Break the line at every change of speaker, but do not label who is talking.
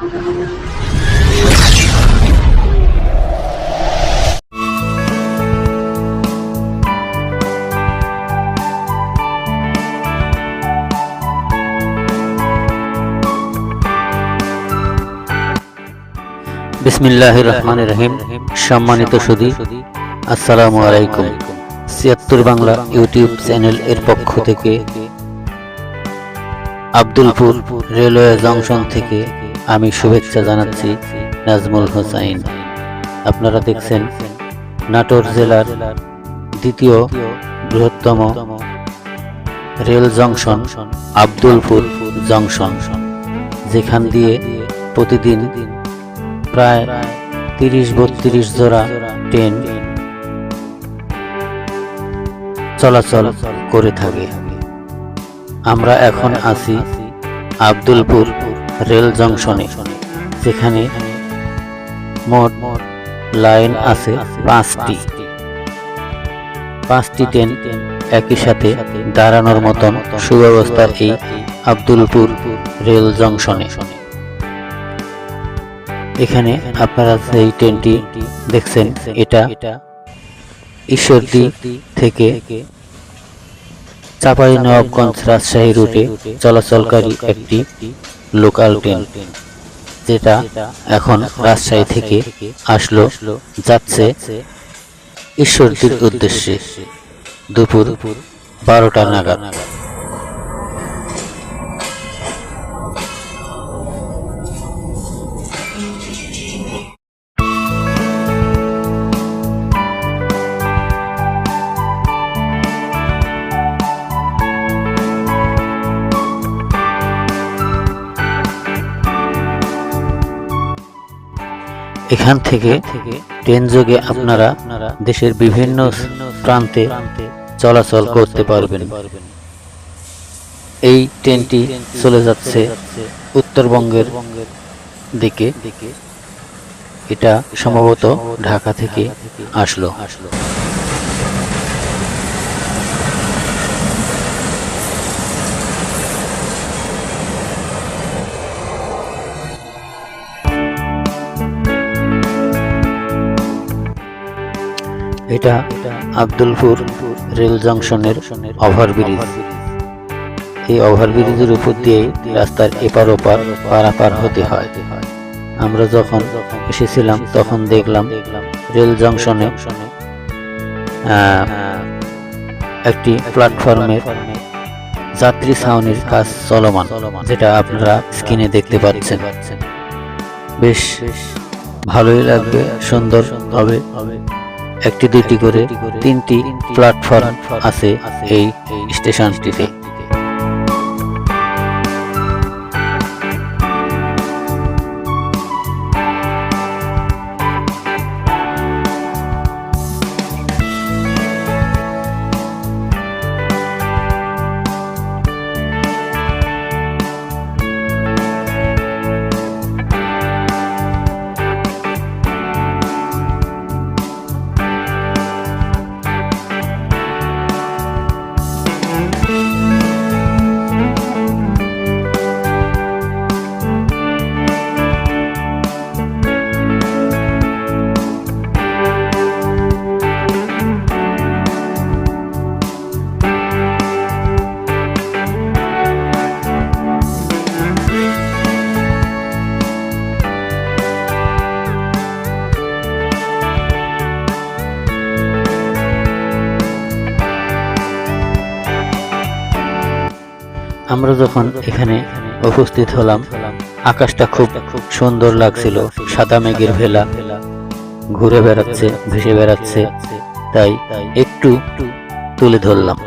বিসমিল্লাহ রহমান রহিম সম্মানিত সুদী আসসালামু আলাইকুম। ছিয়াত্তর বাংলা ইউটিউব চ্যানেল এর পক্ষ থেকে আব্দুলপুর রেলওয়ে জংশন থেকে আমি শুভেচ্ছা জানাচ্ছি নাজমুল হোসাইন। আপনারা দেখছেন নাটোর জেলার দ্বিতীয় বৃহত্তম রেল জংশন আব্দুলপুর জংশন, যেখান দিয়ে প্রতিদিন প্রায় তিরিশ বত্রিশ জোড়া ট্রেন চলাচল করে থাকে। আমরা এখন আছি আব্দুলপুর রেল জংশনে। যেখানে মোট লাইন আছে পাঁচটি। পাঁচটি ট্রেন একই সাথে দাঁড়ানোর মতন সুব্যবস্থা এই আব্দুলপুর রেল জংশনে। এখানে আপনারা এই ট্রেনটি দেখছেন, এটা ঈশ্বরদী থেকে চাপাই নবাবগঞ্জ রাজশাহী রুটে চলাচলকারী একটি লোকাল ট্রেন যেটা এখন রাজশাহী থেকে আসলো যাচ্ছে ঈশ্বরদীর উদ্দেশ্যে। দুপুর বারোটা নাগাদ। এখান থেকে ট্রেন যোগে আপনারা দেশের বিভিন্ন প্রান্তে চলাচল করতে পারবেন। এই ট্রেনটি চলে যাচ্ছে উত্তরবঙ্গের দিকে। এটা সম্ভবত ঢাকা থেকে আসলো। এটা আব্দুলপুর রেল জংশনের ওভারব্রিজ। এই ওভারব্রিজের উপর দিয়ে রাস্তার এপার ওপার পারাপার হতে হয়। আমরা যখন এসেছিলাম, তখন দেখলাম রেল জংশনে একটি প্ল্যাটফর্মের যাত্রী ছাউনির কাজ চলমান, যেটা আপনারা স্ক্রিনে দেখতে পাচ্ছেন। বেশ ভালোই লাগবে, সুন্দর হবে। একটি দুইটি করে তিনটি প্ল্যাটফর্ম আছে এই স্টেশনটিতে। আমরা যখন এখানে উপস্থিত হলাম, আকাশটা খুব সুন্দর লাগছিল। সাদা মেঘের ভেলা ঘুরে বেড়াচ্ছে, ভেসে বেড়াচ্ছে। তাই একটু তুলে ধরলাম।